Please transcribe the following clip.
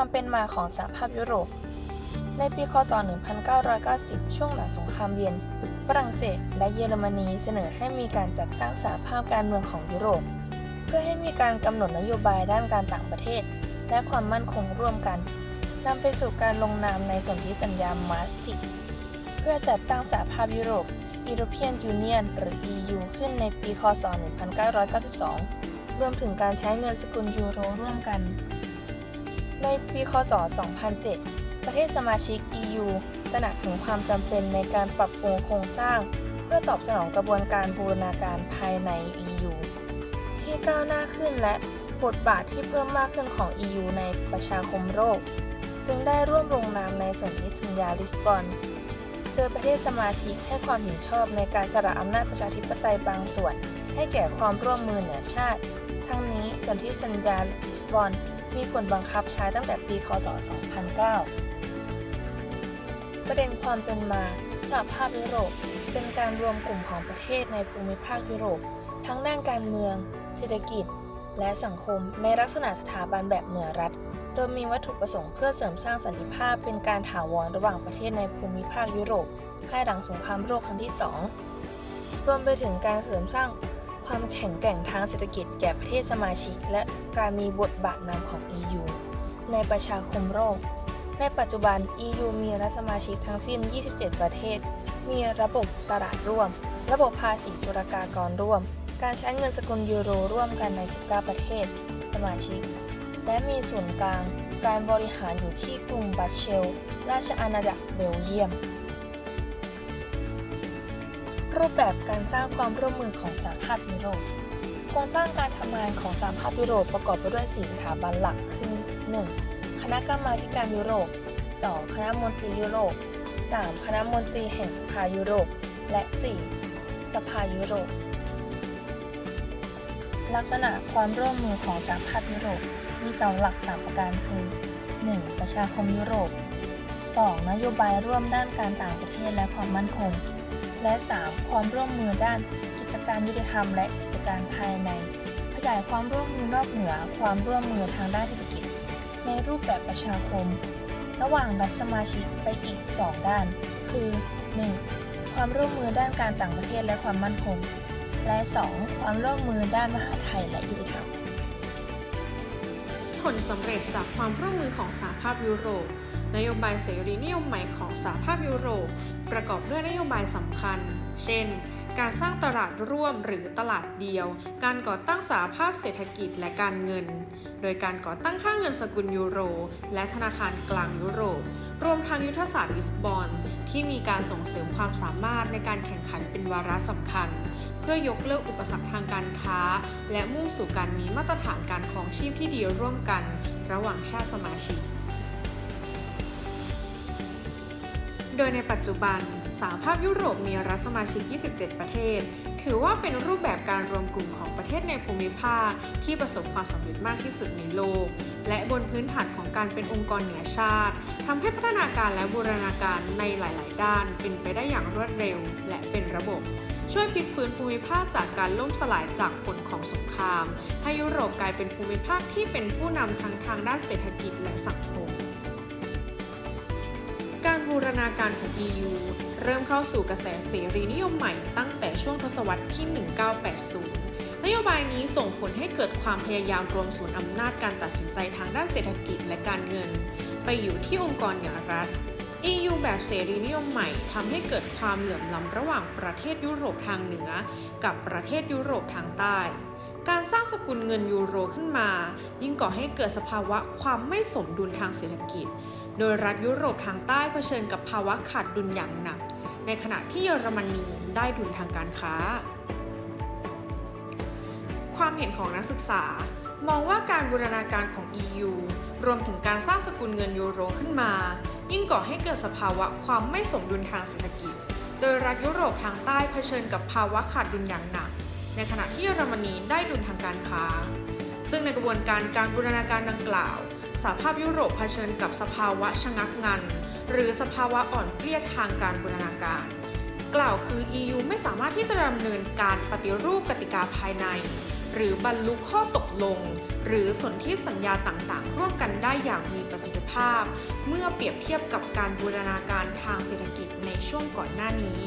ความเป็นมาของสหภาพยุโรป ในปีคศ 1990 ช่วงหลังสงครามเย็น ฝรั่งเศสและเยอรมนีเสนอให้มีการจัดตั้งสหภาพการเมืองของยุโรป เพื่อให้มีการกำหนดนโยบายด้านการต่างประเทศ และความมั่นคงร่วมกันนำไปสู่การลงนามในสนธิสัญญามาสติกเพื่อจัดตั้งสหภาพยุโรป European Union หรือ EU ขึ้นในปี คศ 1992 รวมถึงการใช้เงินสกุลยูโรร่วมกัน ในปีคศ 2007 ประเทศสมาชิก EU ตระหนักถึงความจำเป็นในการปรับปรุงโครงสร้าง เพื่อตอบสนองกระบวนการบูรณาการภายใน EU ที่ก้าวหน้าขึ้นและบทบาทที่เพิ่มมากขึ้นของ EU ในประชาคมโลกจึงได้ร่วมลงนามในสนธิสัญญาลิสบอนโดยประเทศสมาชิกให้ความเห็นชอบในการสละอำนาจประชาธิปไตยบางส่วน ให้แก่ความร่วมมือเหนือชาติ ทั้งนี้สนธิสัญญาลิสบอน มีผลบังคับใช้ตั้งแต่ปี คศ 2009 ประเด็นความเป็นมาสหภาพยุโรป เป็นการรวมกลุ่มของประเทศในภูมิภาคยุโรป ทั้งด้านการเมือง เศรษฐกิจ และสังคมในลักษณะสถาบันแบบเหนือรัฐ โดยมีวัตถุประสงค์เพื่อเสริมสร้างสันติภาพเป็นการถาวรระหว่างประเทศในภูมิภาคยุโรปภายหลังสงครามโลกครั้งที่ 2 รวมไปถึงการเสริมสร้าง ความแข็งแกร่งทางเศรษฐกิจแก่ประเทศสมาชิก และการมีบทบาทนำของ EU ในประชาคมโลกในปัจจุบัน EU มีรัฐสมาชิกทั้งสิ้น 27 ประเทศ มีระบบตลาดร่วม ระบบภาษีสุรกากรร่วม การใช้เงินสกุลยูโรร่วมกันใน 19 ประเทศ สมาชิก และมีศูนย์กลาง การบริหารอยู่ที่กรุงบัสเชล ราชอาณาจักรเบลเยียม รูปแบบการสร้างความร่วมมือของสหภาพยุโรปโครงสร้างการทำงานของสหภาพยุโรปประกอบไปด้วย 4 สถาบันหลักคือ 1. คณะกรรมาการยุโรป 2. คณะมนตรียุโรป 3. คณะมนตรีแห่งสภายุโรป และ 4. สภายุโรป ลักษณะความร่วมมือของสหภาพยุโรปมีเสาหลัก3ประการคือ 1. ประชาคมยุโรป 2. นโยบายร่วมด้านการต่างประเทศและความมั่นคง และ 3. ความร่วมมือด้านกิจการยุติธรรมและกิจการภายใน ขยายความร่วมมือนอกเหนือความร่วมมือทางด้านเศรษฐกิจ ในรูปแบบประชาคม ระหว่างรัฐสมาชิกไปอีก 2 ด้าน คือ 1. ความร่วมมือด้านการต่างประเทศและความมั่นคง และ 2. ความร่วมมือด้านมหาไทยและยุติธรรม ผลสำเร็จจากความร่วมมือของสหภาพยุโรป นโยบายเสรีนิยมใหม่ของสหภาพยุโรป ประกอบด้วยนโยบายสำคัญ เช่น การสร้างตลาดร่วมหรือตลาดเดียว การก่อตั้งสหภาพเศรษฐกิจและการเงิน โดยการก่อตั้งค่าเงินสกุลยูโร และธนาคารกลางยุโรป รวมทางยุทธศาสตร์ลิสบอนที่มีการส่งเสริมความสามารถในการแข่งขันเป็นวาระสำคัญ เพื่อยกเลิกอุปสรรคทางการค้า และมุ่งสู่การมีมาตรฐานการครองชีพที่ดีร่วมกัน ระหว่างชาติสมาชิก โดยในปัจจุบัน สหภาพยุโรปมีรัฐสมาชิก 27 ประเทศ ถือว่าเป็นรูปแบบการรวมกลุ่มของประเทศในภูมิภาค ที่ประสบความสำเร็จมากที่สุดในโลก และบนพื้นฐานของการเป็นองค์กรเหนือชาติทำให้พัฒนาการและบูรณาการในหลาย ๆ ด้าน เป็นไปได้อย่างรวดเร็ว และเป็นระบบช่วยพลิกฟื้นภูมิภาคจากการล่มสลายจากผลของสงคราม ให้ยุโรปกลายเป็นภูมิภาคที่เป็นผู้นำทั้งทางด้านเศรษฐกิจและสังคม บูรณาการของ EU เริ่มเข้าสู่กระแสเสรีนิยมใหม่ตั้งแต่ช่วงทศวรรษที่ 1980 นโยบายนี้ส่งผลให้เกิดความพยายามรวมศูนย์อำนาจการตัดสินใจทางด้านเศรษฐกิจและการเงิน ไปอยู่ที่องค์กรเหนือรัฐ EU แบบเสรีนิยมใหม่ทำให้เกิดความเหลื่อมล้ำระหว่างประเทศยุโรปทางเหนือ กับประเทศยุโรปทางใต้การสร้างสกุลเงินยูโรขึ้นมา ยิ่งก่อให้เกิดสภาวะความไม่สมดุลทางเศรษฐกิจ โดยรัฐยุโรปทางใต้เผชิญกับภาวะขาดดุลอย่างหนัก ในขณะที่เยอรมนีได้ดุลทางการค้า ความเห็นของนักศึกษา มองว่าการบูรณาการของ EU รวมถึงการสร้างสกุลเงินยูโรขึ้นมา ยิ่งก่อให้เกิดสภาวะความไม่สมดุลทางเศรษฐกิจ โดยรัฐยุโรปทางใต้เผชิญกับภาวะขาดดุลอย่างหนัก ในขณะที่เยอรมนีได้ดุลทางการค้า ซึ่งในกระบวนการการบูรณาการดังกล่าว สหภาพยุโรปเผชิญกับสภาวะชะงักงัน หรือสภาวะอ่อนเปลี้ยทางการบูรณาการ กล่าวคือ EU ไม่สามารถที่จะดำเนินการปฏิรูปกติกาภายในหหรือบรรลุข้อตกลง หรือสนธิสัญญาต่างๆ ร่วมกันได้อย่างมีประสิทธิภาพ เมื่อเปรียบเทียบกับการบูรณาการทางเศรษฐกิจในช่วงก่อนหน้านี้